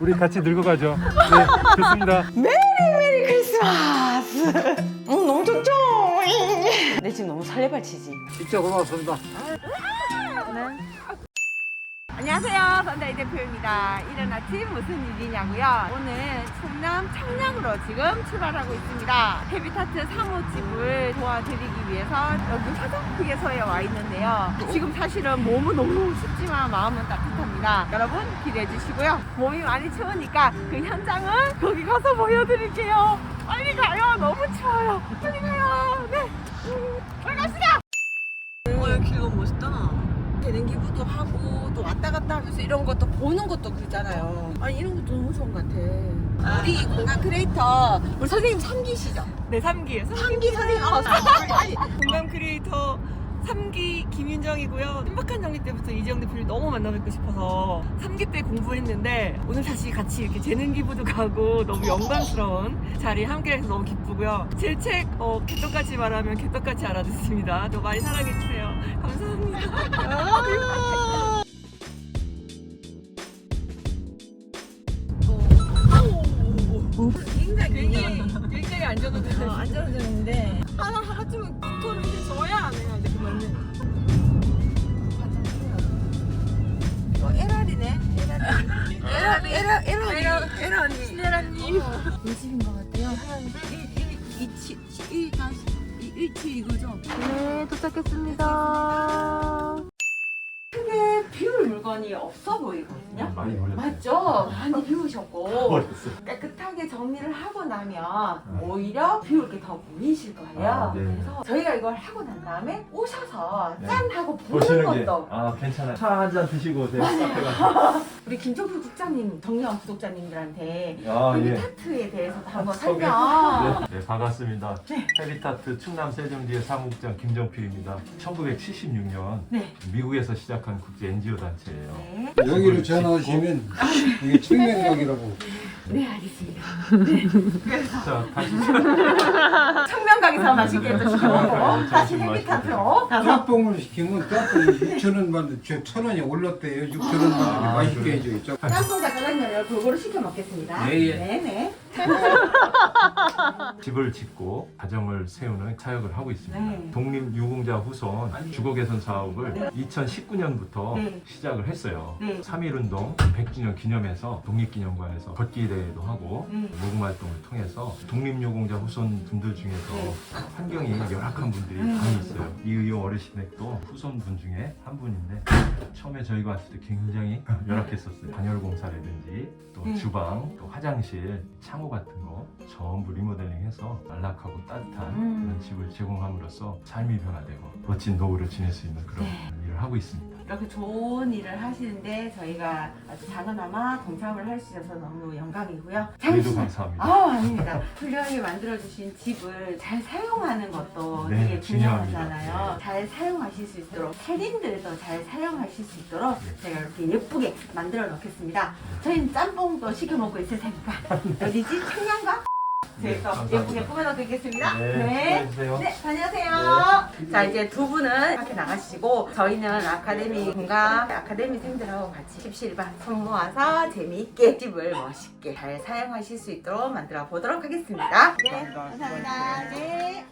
우리 같이 늙어 가죠. 네, 좋습니다. 메리 크리스마스. 응 너무 좋죠. 내 지금 너무 설레발치지. 이쪽으로 왔습니다. 안녕하세요. 선다이 대표입니다. 이른 아침 무슨 일이냐고요? 오늘 충남 청량으로 지금 출발하고 있습니다. 헤비타트 사무집을 도와드리기 위해서 여기 화장품에서에 와 있는데요. 지금 사실은 몸은 너무 춥지만 마음은 따뜻합니다. 여러분 기대해 주시고요. 몸이 많이 추우니까 그 현장은 거기 가서 보여드릴게요. 빨리 가요. 너무 추워요. 빨리 가요. 네. 음, 빨리 갑시다. 어, 여기 길 너무 멋있다. 되는 기부도 하고 또 왔다 갔다 하면서 이런 것도 보는 것도 그렇잖아요. 아니 이런 것도 너무 좋은 것 같아. 우리 공간 크리에이터 우리 선생님 3기시죠? 네, 3기. 3기 선생님 어, 아니, 공감 크리에이터 3기 김윤정이고요. 신박한 정리 때부터 이재영 대표를 너무 만나뵙고 싶어서 3기 때 공부했는데 오늘 다시 같이 이렇게 재능 기부도 가고 너무 영광스러운 자리에 함께해서 너무 기쁘고요. 제 책 어, 개떡같이 말하면 개떡같이 알아듣습니다. 또 많이 사랑해주세요. 감사합니다. 굉장히 굉장히 안전운전. 어, 안전운전인데 하나 하나쯤은 국토를 이제 줘야 안 해야 돼 그러면. 어, 에라리네. 에라리. 에라 에라리. 에라니. 에라님. 이 집인 것 같아요. 일치 이거죠? 네 도착했습니다. 물건이 없어 보이거든요. 많이 어렸어요. 맞죠? 많이 비우셨고 어렸어요. 깨끗하게 정리를 하고 나면 오히려 비울 게 더 보이실 거예요. 아, 네. 그래서 저희가 이걸 하고 난 다음에 오셔서 네. 짠 하고 보는 보시는 게, 것도 아, 괜찮아요. 차 한 잔 드시고 오세요. 카페 가서. 우리 김종필 국장님 정리한 구독자님들한테 아, 이 예. 타트에 대해서도 한번 소개. 설명. 네, 네, 반갑습니다. 헤비타트 충남 세종지의 사무국장 김정필입니다. 1976년 네. 미국에서 시작한 국제 NGO 단체예요. 네. 여기로 전화하시면 이게 청명각이라고 네, 알겠습니다. 자, 다시 청명각에서 맛있게 또 시켜먹고 네, 다시 헤비타트로 가서 짬뽕을 시키면 짬뽕이 6천 원 받는데 저천 원이 올랐대요. 6천 원 받는데 아, 맛있게. 해줘요. 짬뽕. 짬뽕 가져가면 골고루 시켜 먹겠습니다. 예, 예. 네네. 집을 짓고 가정을 세우는 사역을 하고 있습니다. 네. 독립 유공자 후손 주거 개선 사업을 네. 2019년부터 네. 시작을 했어요. 네. 3.1 운동 100주년 기념해서 독립기념관에서 걷기 대회도 하고 네. 모금 활동을 통해서 독립 유공자 후손 분들 중에서 네. 환경이 열악한 분들이 음. 많이 있어요. 이의용 어르신댁도 후손분 중에 한 분인데 처음에 저희가 왔을 때 굉장히 열악했었어요. 단열 공사라든지 또 네. 주방, 또 화장실, 창호 같은 거 전부 리모델링해서 안락하고 따뜻한 음. 그런 집을 제공함으로써 삶이 변화되고 멋진 노후를 지낼 수 있는 그런 네. 일을 하고 있습니다. 이렇게 좋은 일을 하시는데 저희가 아주 작은아마 동참을 할 수 있어서 너무 영광이고요. 저희도 잠시만. 감사합니다. 아, 아닙니다. 훌륭하게 만들어주신 집을 잘 사용하는 것도 네, 되게 중요합니다. 중요하잖아요. 네. 잘 사용하실 수 있도록 살인들도 잘 사용하실 수 있도록 네. 제가 이렇게 예쁘게 만들어 놓겠습니다. 저희는 짬뽕도 시켜 먹고 있을 테니까 어디지? 청량가? 네, 저희가 감사합니다. 예쁘게 꾸며놓 드리겠습니다. 네, 수고해주세요. 네, 다녀오세요. 자, 이제 두 분은 밖에 나가시고 저희는 아카데미 공감 아카데미생들하고 같이 십실반 손 모아서 재미있게 집을 멋있게 잘 사용하실 수 있도록 만들어 보도록 하겠습니다. 네, 감사합니다. 네.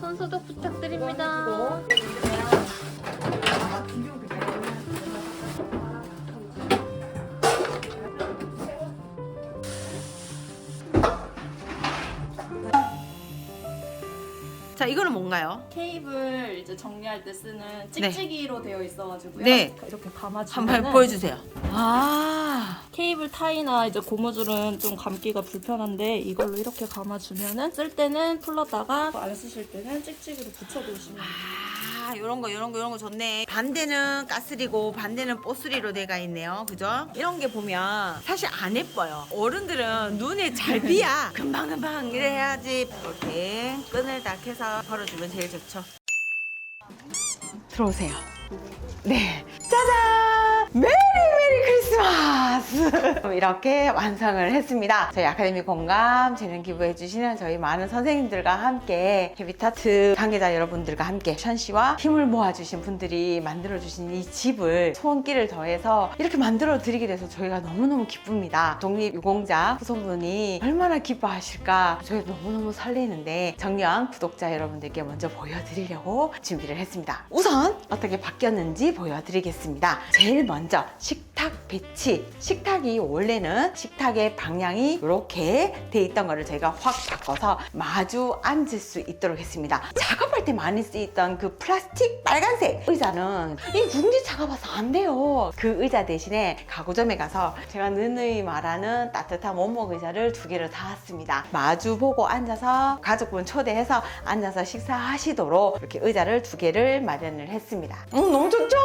손소독 부탁드립니다. 자, 이거는 뭔가요? 케이블 이제 정리할 때 쓰는 찍찍이로 되어 있어가지고요. 네. 이렇게 감아주면 한번 보여주세요. 아, 케이블 타이나 이제 고무줄은 좀 감기가 불편한데 이걸로 이렇게 감아주면은 쓸 때는 풀렀다가 안 쓰실 때는 찍찍이로 붙여두시면 돼요. 아, 요런 거, 요런 거, 요런 거 좋네. 반대는 가스리고 반대는 뽀스리로 돼가 있네요. 그죠? 이런 게 보면 사실 안 예뻐요. 어른들은 눈에 잘 띄야. 금방금방 이래 해야지. 이렇게 끈을 딱 해서 걸어주면 제일 좋죠. 들어오세요. 네. 짜잔! 메리 메리 크리스마스! 이렇게 완성을 했습니다. 저희 아카데미 공감 재능 기부해주시는 저희 많은 선생님들과 함께 헤비타트 관계자 여러분들과 함께 션 씨와 힘을 모아주신 분들이 만들어주신 이 집을 손길을 더해서 이렇게 만들어 드리게 돼서 저희가 너무너무 기쁩니다. 독립유공자 후손분이 얼마나 기뻐하실까 저희가 너무너무 설레는데 정녕 구독자 여러분들께 먼저 보여드리려고 준비를 했습니다. 우선 어떻게 바뀌었는지 보여드리겠습니다. 제일 먼저 식탁 배치. 식탁이 원래는 식탁의 방향이 이렇게 돼 있던 거를 저희가 확 바꿔서 마주 앉을 수 있도록 했습니다. 작업할 때 많이 쓰이던 그 플라스틱 빨간색 의자는 이 궁지 작업해서 안 돼요. 그 의자 대신에 가구점에 가서 제가 느느이 말하는 따뜻한 원목 의자를 두 개를 사왔습니다. 마주 보고 앉아서 가족분 초대해서 앉아서 식사하시도록 이렇게 의자를 두 개를 마련을 했습니다. 음, 너무 좋죠?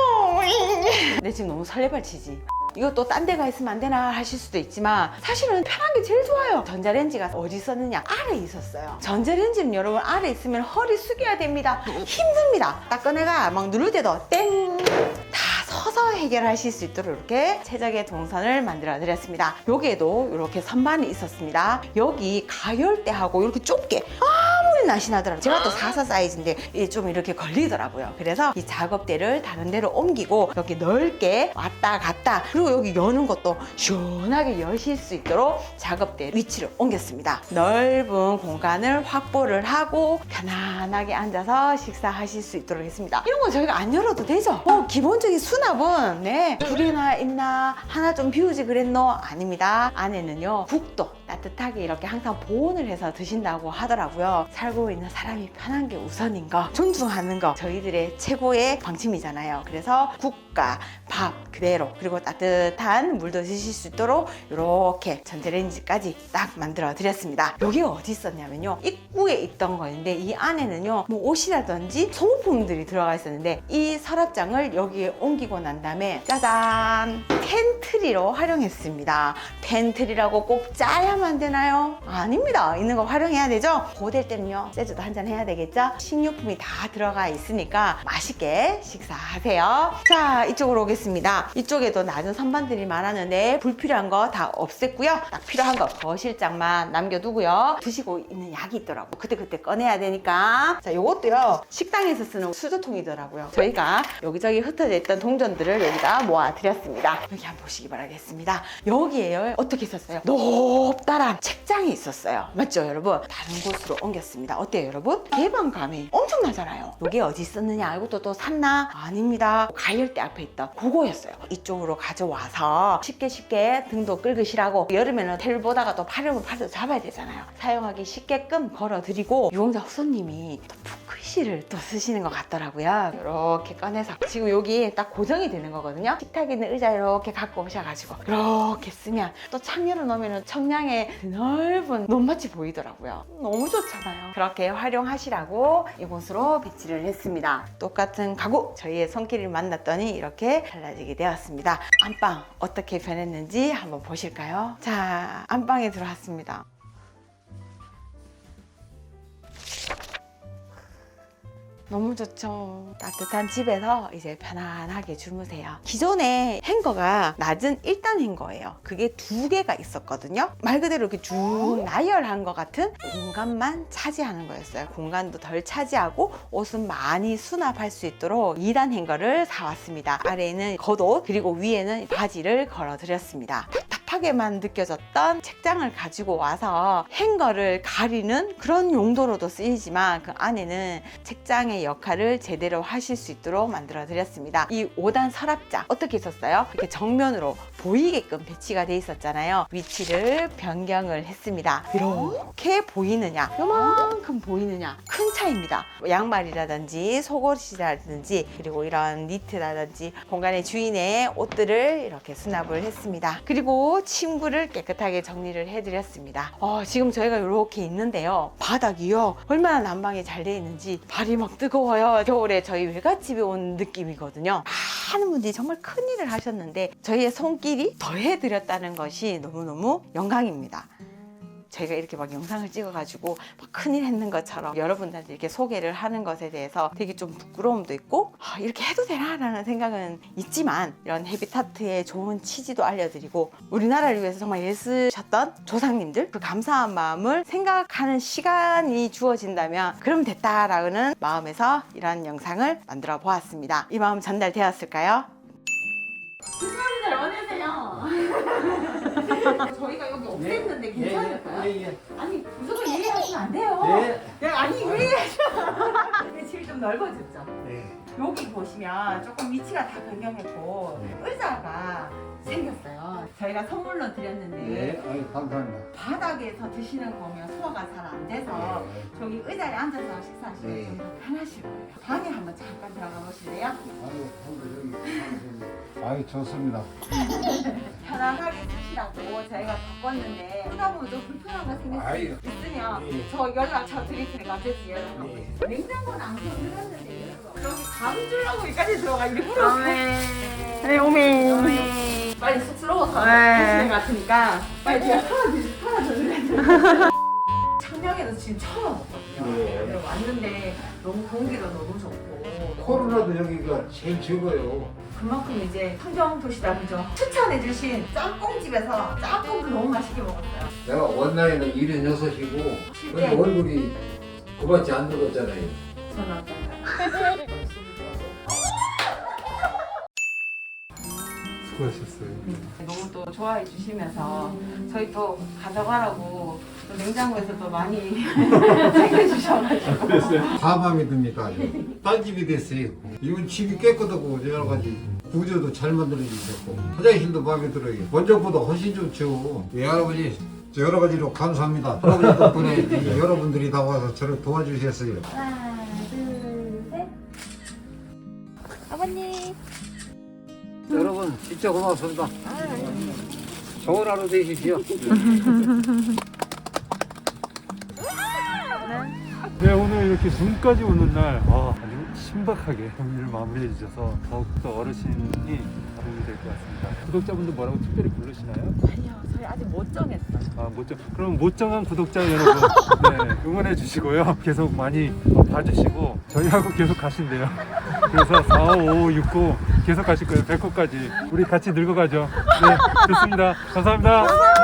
내 지금 너무 설레발치지. 이것도 딴 데가 있으면 안 되나 하실 수도 있지만 사실은 편한 게 제일 좋아요. 전자레인지가 어디 있었느냐? 아래 있었어요. 전자레인지는 여러분 아래 있으면 허리 숙여야 됩니다. 힘듭니다. 딱 꺼내가 막 누를 때도 땡! 다 서서 해결하실 수 있도록 이렇게 최적의 동선을 만들어 드렸습니다. 여기에도 이렇게 선반이 있었습니다. 여기 가열대하고 이렇게 좁게 아 무리 날씨 나더라고요. 제가 또 44 사이즈인데 이게 좀 이렇게 걸리더라고요. 그래서 이 작업대를 다른 데로 옮기고 이렇게 넓게 왔다 갔다 그리고 여기 여는 것도 시원하게 여실 수 있도록 작업대 위치를 옮겼습니다. 넓은 공간을 확보를 하고 편안하게 앉아서 식사하실 수 있도록 했습니다. 이런 건 저희가 안 열어도 되죠? 어, 기본적인 수납은 네 둘이나 있나 하나 좀 비우지 그랬노? 아닙니다. 안에는요 국도 따뜻하게 이렇게 항상 보온을 해서 드신다고 하더라고요. 살고 있는 사람이 편한 게 우선인 거, 존중하는 거 저희들의 최고의 방침이잖아요. 그래서 국 과밥 그대로 그리고 따뜻한 물도 드실 수 있도록 이렇게 전자레인지까지 딱 만들어 드렸습니다. 여기 어디 있었냐면요. 입구에 있던 거였는데 이 안에는요. 뭐 옷이라든지 소모품들이 들어가 있었는데 이 서랍장을 여기에 옮기고 난 다음에 짜잔 팬트리로 활용했습니다. 팬트리라고 꼭 짜야만 되나요? 아닙니다. 있는 거 활용해야 되죠? 고될 때는요. 세주도 한잔 해야 되겠죠? 식료품이 다 들어가 있으니까 맛있게 식사하세요. 자, 이쪽으로 오겠습니다. 이쪽에도 낮은 선반들이 많았는데 불필요한 거 다 없앴고요. 딱 필요한 거 거실장만 남겨두고요. 드시고 있는 약이 있더라고. 그때 그때 꺼내야 되니까. 자, 요것도요. 식당에서 쓰는 수저통이더라고요. 저희가 여기저기 흩어져 있던 동전들을 여기다 모아드렸습니다. 여기 한번 보시기 바라겠습니다. 여기에요. 어떻게 있었어요? 높다란 책장이 있었어요. 맞죠, 여러분? 다른 곳으로 옮겼습니다. 어때요, 여러분? 개방감이 엄청나잖아요. 이게 어디 있었느냐? 이것도 또 샀나? 아닙니다. 가열대 앞에 있던 그거였어요. 이쪽으로 가져와서 쉽게 쉽게 등도 긁으시라고 여름에는 텔 보다가 또 파려면 팔도 잡아야 되잖아요. 사용하기 쉽게끔 걸어드리고 유공자 후손님이 또 푸크시를 또 쓰시는 것 같더라고요. 이렇게 꺼내서 지금 여기 딱 고정이 되는 거거든요. 식탁에 있는 의자 이렇게 갖고 오셔가지고 이렇게 쓰면 또 창 열어놓으면 청량의 넓은 논밭이 보이더라고요. 너무 좋잖아요. 그렇게 활용하시라고 이곳으로 배치를 했습니다. 똑같은 가구 저희의 손길을 만났더니 이렇게 달라지게 되었습니다. 안방 어떻게 변했는지 한번 보실까요? 자, 안방에 들어왔습니다. 너무 좋죠. 따뜻한 집에서 이제 편안하게 주무세요. 기존에 행거가 낮은 1단 행거예요. 그게 두 개가 있었거든요. 말 그대로 이렇게 쭉 나열한 것 같은 공간만 차지하는 거였어요. 공간도 덜 차지하고 옷은 많이 수납할 수 있도록 2단 행거를 사왔습니다. 아래에는 겉옷 그리고 위에는 바지를 걸어드렸습니다. 답 답하게만 느껴졌던 책장을 가지고 와서 행거를 가리는 그런 용도로도 쓰이지만 그 안에는 책장의 역할을 제대로 하실 수 있도록 만들어 드렸습니다. 이 5단 서랍장 어떻게 있었어요? 이렇게 정면으로 보이게끔 배치가 돼 있었잖아요. 위치를 변경을 했습니다. 이렇게 보이느냐, 요만큼 보이느냐 큰 차이입니다. 양말이라든지 속옷이라든지 그리고 이런 니트라든지 공간의 주인의 옷들을 이렇게 수납을 했습니다. 그리고 침구를 깨끗하게 정리를 해드렸습니다. 어, 지금 저희가 이렇게 있는데요. 바닥이요. 얼마나 난방이 잘 돼 있는지 발이 막 뜨거워요. 겨울에 저희 외갓집에 온 느낌이거든요. 많은 분들이 정말 큰일을 하셨는데 저희의 손길이 더해드렸다는 것이 너무너무 영광입니다. 저희가 이렇게 막 영상을 찍어가지고 막 큰일 했는 것처럼 여러분들한테 이렇게 소개를 하는 것에 대해서 되게 좀 부끄러움도 있고 아, 이렇게 해도 되나라는 생각은 있지만 이런 헤비타트의 좋은 취지도 알려드리고 우리나라를 위해서 정말 애쓰셨던 조상님들 그 감사한 마음을 생각하는 시간이 주어진다면 그럼 됐다라는 마음에서 이런 영상을 만들어 보았습니다. 이 마음 전달되었을까요? 저희가 여기 없앴는데 괜찮을까요? 예, 예. 아니 무조건 얘기하시면 안 돼요. 예. 네, 아니 얘기하셔. 근데 집이 좀 넓어졌죠. 네. 여기 보시면 조금 위치가 다 변경했고 네. 의자가 생겼어요. 저희가 선물로 드렸는데 네. 아유, 감사합니다. 바닥에서 드시는 거면 소화가 잘 안 돼서 네. 저기 의자에 앉아서 식사하시면 네. 좀더 편하실 거예요. 방에 한번 잠깐 들어가 보실래요? 아유, 여기 감사합니다. 아유, 좋습니다. 편안하게 드시라고 저희가 바꿨는데 쓰다 보면 좀 불편한 거 생길 수 아유. 있으면 예. 저 연락처 드릴 테니까 언제든지 연락하고 네. 냉장고는 안 켜드렸는데 여기 감 주려고 여기까지 들어가 일부러 네, 오메. 빨리 쑥스러워서 네. 네. 같으니까 빨리 제가 털어드릴 털어드릴 청량에도 지금 처음 와봤거든요 네. 네, 왔는데 너무 공기도 너무 좋고 코로나도 여기가 제일 적어요. 그만큼 이제 환경 도시다 그죠 추천해주신 짬뽕집에서 짬뽕도 너무 맛있게 먹었어요 내가 원나이는 76이고 근데 얼굴이 그밖에 안 늙었잖아요. 저는 어떤가요? 수고하셨어요. 너무 또 좋아해 주시면서 저희 또 가져가라고 또 냉장고에서 또 많이 챙겨주셔가지고 다 마음에 듭니다. 아주. 딴 집이 됐어요. 이건 집이 깨끗하고 여러 가지 구조도 잘 만들어주셨고 화장실도 마음에 들어요. 먼저보다 훨씬 좋죠. 예, 할아버지 저 여러 가지로 감사합니다. 할아버지 덕분에 이 여러분들이 다 와서 저를 도와주셨어요. 하 여러분 진짜 고맙습니다. 좋은 하루 되십시오. 네 오늘 이렇게 눈까지 오는 날 아, 아주 신박하게 경기를 마무리해 주셔서 더욱더 어르신이 도움이 될 것 같습니다 구독자분들 뭐라고 특별히 부르시나요? 아니요 저희 아직 못 정했어요 아, 못 정, 그럼 못 정한 구독자 여러분 네, 응원해 주시고요 계속 많이 어, 봐주시고 저희하고 계속 가신대요 그래서 4, 5, 5, 6, 9 계속 가실 거예요. 100호까지. 우리 같이 늙어가죠. 네 좋습니다. 감사합니다.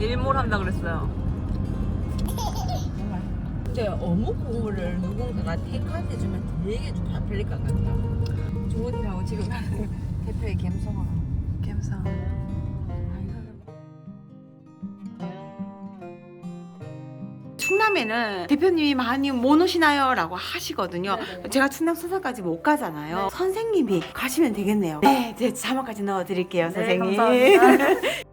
일몰 한다 그랬어요. 근데 어묵 국물을 누군가가 테이크아웃 해주면 되게 좀잘 풀릴 것 같다 조은이하고 지금 대표의 갬성으로 갬성 충남에는 대표님이 많이 못 오시나요? 라고 하시거든요. 제가 충남 수산까지 못 가잖아요. 선생님이 가시면 되겠네요. 네, 제 자막까지 넣어드릴게요, 선생님. 감사합니다.